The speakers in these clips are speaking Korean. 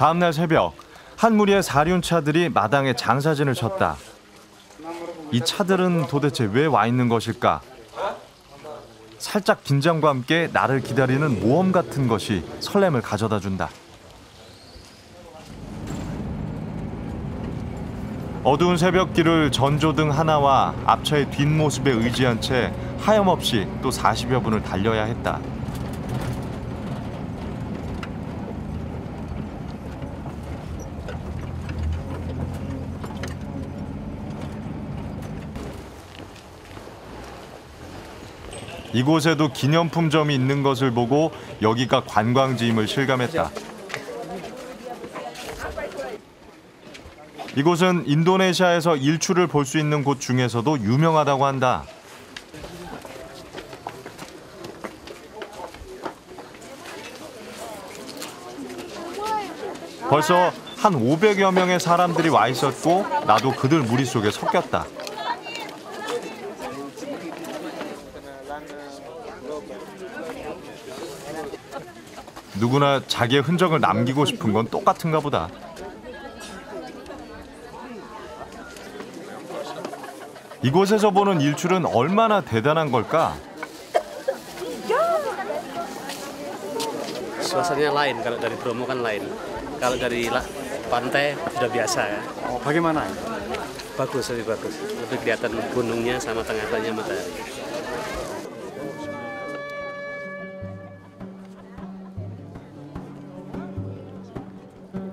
다음날 새벽 한 무리의 사륜차들이 마당에 장사진을 쳤다. 이 차들은 도대체 왜 와 있는 것일까? 살짝 긴장과 함께 나를 기다리는 모험 같은 것이 설렘을 가져다 준다. 어두운 새벽길을 전조등 하나와 앞차의 뒷모습에 의지한 채 하염없이 또 40여 분을 달려야 했다. 이곳에도 기념품점이 있는 것을 보고 여기가 관광지임을 실감했다. 이곳은 인도네시아에서 일출을 볼 수 있는 곳 중에서도 유명하다고 한다. 벌써 한 500여 명의 사람들이 와 있었고 나도 그들 무리 속에 섞였다. 누구나 자기의 흔적을 남기고 싶은 건 똑같은가 보다. 이곳에서 보는 일출은 얼마나 대단한 걸까? suasananya lain kalau dari Bromo kan lain kalau dari la- pantai sudah biasa ya Oh, bagaimana? bagus lebih bagus lebih kelihatan gunungnya sama tengah-tengahnya matahari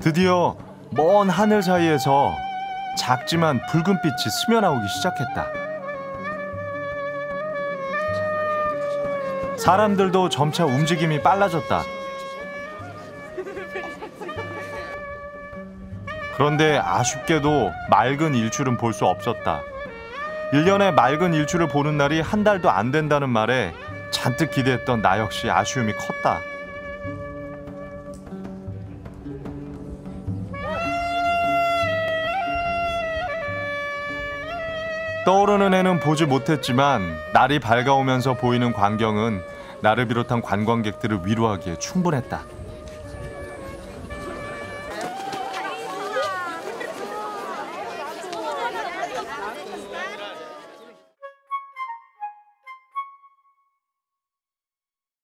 드디어 먼 하늘 사이에서 작지만 붉은 빛이 스며나오기 시작했다. 사람들도 점차 움직임이 빨라졌다. 그런데 아쉽게도 맑은 일출은 볼 수 없었다. 1년에 맑은 일출을 보는 날이 한 달도 안 된다는 말에 잔뜩 기대했던 나 역시 아쉬움이 컸다. 떠오르는 해는 보지 못했지만 날이 밝아오면서 보이는 광경은 나를 비롯한 관광객들을 위로하기에 충분했다.